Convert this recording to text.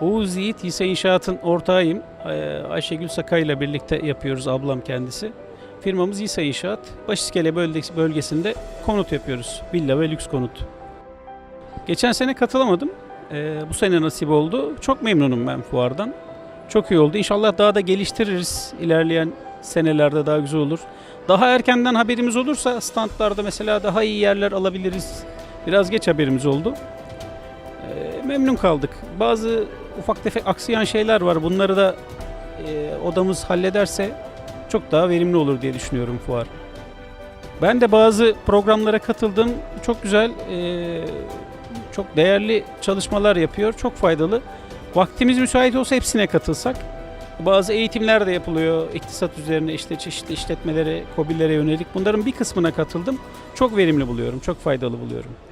Oğuz Yiğit Hisse İnşaat'ın ortağıyım. Ee, Ayşegül Sakay ile birlikte yapıyoruz ablam kendisi. Firmamız Hisse İnşaat. Başiskele bölge- bölgesinde konut yapıyoruz. Villa ve lüks konut. Geçen sene katılamadım. Ee, bu sene nasip oldu. Çok memnunum ben fuardan. Çok iyi oldu. İnşallah daha da geliştiririz. İlerleyen senelerde daha güzel olur. Daha erkenden haberimiz olursa standlarda mesela daha iyi yerler alabiliriz. Biraz geç haberimiz oldu. Ee, memnun kaldık. Bazı ufak tefek aksayan şeyler var. Bunları da e, odamız hallederse çok daha verimli olur diye düşünüyorum fuar. Ben de bazı programlara katıldım. Çok güzel, e, çok değerli çalışmalar yapıyor. Çok faydalı. Vaktimiz müsait olsa hepsine katılsak. Bazı eğitimler de yapılıyor. İktisat üzerine işte çeşitli işletmelere, KOBİ'lere yönelik. Bunların bir kısmına katıldım. Çok verimli buluyorum, çok faydalı buluyorum.